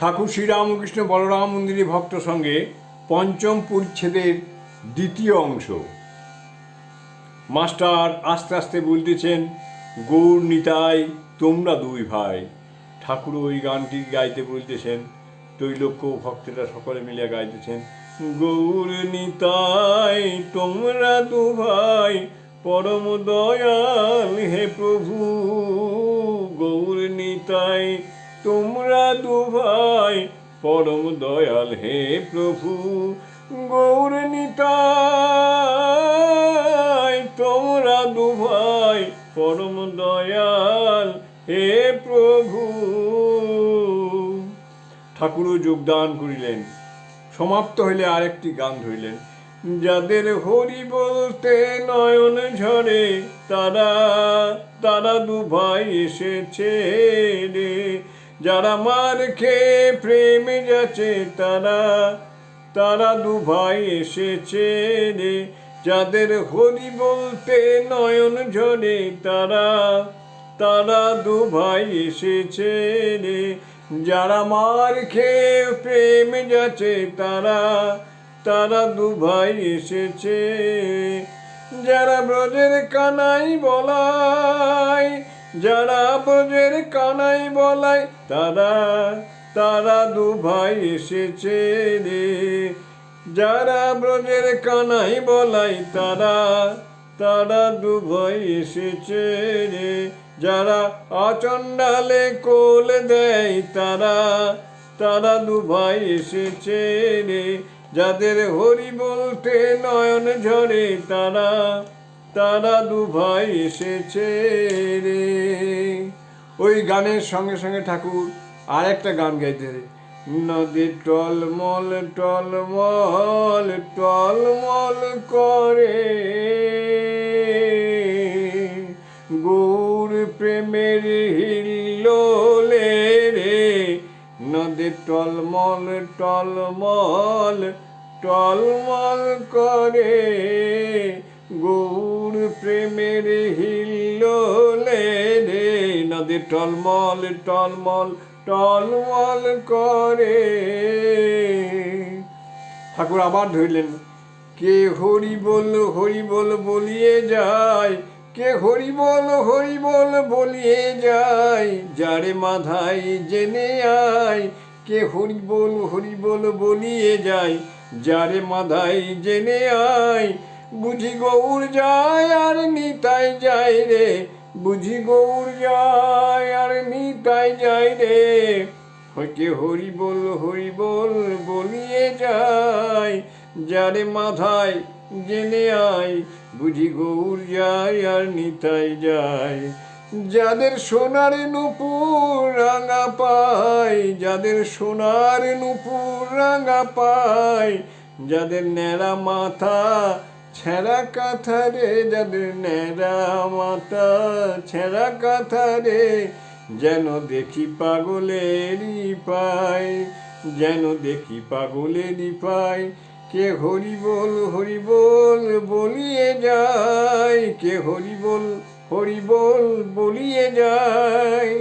ঠাকুর শ্রীরামকৃষ্ণ বলরাম মন্দিরে ভক্ত সঙ্গে পঞ্চম পরিচ্ছেদের দ্বিতীয় অংশ। মাস্টার আস্তে আস্তে বলতেছেন, গৌর নিতাই, তোমরা দুই ভাই। ঠাকুর ওই গানটি গাইতে বলতেছেন তৈলক্য ভক্তেরা সকলে মিলে গাইতেছেন, গৌর নিতাই, তোমরা দু ভাই, পরম দয়াল হে প্রভু, গৌর নিতাই তোমরা দুভাই পরম দয়াল হে প্রভু, গৌর নিতাই। তোমরা দুভাই পরম দয়াল হে প্রভু। ঠাকুরও যোগদান করিলেন, সমাপ্ত হইলে আরেকটি গান ধরিলেন। যাদের হরি বলতে নয়ন ঝরে, তারা তারা দুভাই এসেছে রে। যারা মার খেয়ে প্রেমে যাচ্ছে, তারা তারা দু ভাই এসেছে রে। যাদের হরি বলতে নয়ন ঝরে, তারা তারা দু ভাই এসেছে রে। যারা মার খেয়ে প্রেম যাচ্ছে, তারা তারা দু ভাই এসেছে। যারা ব্রজের কানাই বলাই যারা ব্রজের কানাই বলাই, তারা তারা দু ভাই এসেছে রে। যারা ব্রজের কানাই বলাই, তারা তারা দু ভাই এসেছে রে। যারা আচণ্ডালে কোল দেয়, তারা তারা দু ভাই এসেছে রে। যাদের হরি বলতে নয়ন ঝরে, তারা তারা দু ভাই এসেছে রে। ওই গানের সঙ্গে সঙ্গে ঠাকুর আর একটা গান গাইতে রে। নদী টলমল টলমল টলমল করে। গৌর প্রেমের হিল্লোলে রে। নদী টলমল টলমল টলমল করে। গৌর প্রেমের হিল্লোলে রে নদী টলমল টলমল টলমল করে। ঠাকুর আবার ধরলেন, কে হরি বল হরি বল বলিয়ে যায়, কে হরি বল হরি বল বলিয়ে যায়, যারে মাথায় জেনে আয়, কে হরি বল হরি বল বলিয়ে যায়, যারে মাথায় জেনে আয় বুঝি গৌর যায় আর নিতাই যায় রে, বুঝি গৌর যায় আর নিতাই যায় রে। হইতে হরি বল হরি বল বলিয়ে যায় যারে মাথায় জেনে আয় বুঝি গৌর যায় আর নিতাই যায়। যাদের সোনার নুপুর রাঙা পায় যাদের সোনার নুপুর রাঙা পায় যাদের ন্যাড়া মাথা ছেঁড়া কাঁথা রে যাদের ন্যাড়া মাথা, ছেঁড়া কাঁথা রে যেন দেখি পাগলেরই পাই যেন দেখি পাগলেরই পাই কে হরি বল হরি বল বলিয়ে যায়, কে হরি বল হরি বল বলিয়ে যায়।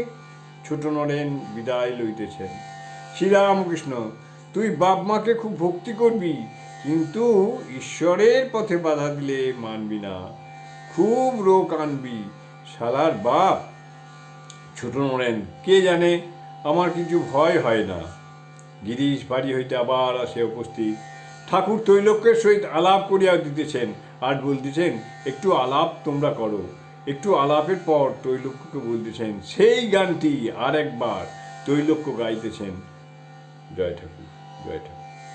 ছোট নরেন বিদায় লইতেছেন। শ্রীরামকৃষ্ণ, তুই বাপ মাকে খুব ভক্তি করবি কিন্তু ঈশ্বরের পথে বাধা দিলে মানবি না। খুব রোগ আনবি। শালার বাপ, ছোট নরেন, কে জানে? আমার কিছু ভয় হয় না। গিরিশ বাড়ি হইতে আবার আসে উপস্থিত। ঠাকুর তৈলক্যের সহিত আলাপ করিয়া দিতেছেন। আর বলতেছেন, একটু আলাপ তোমরা করো। একটু আলাপের পর তৈলক্যকে বলতেছেন, সেই গানটি আর একবার তৈলক্য গাইতেছেন। জয় ঠাকুর জয় ঠাকুর।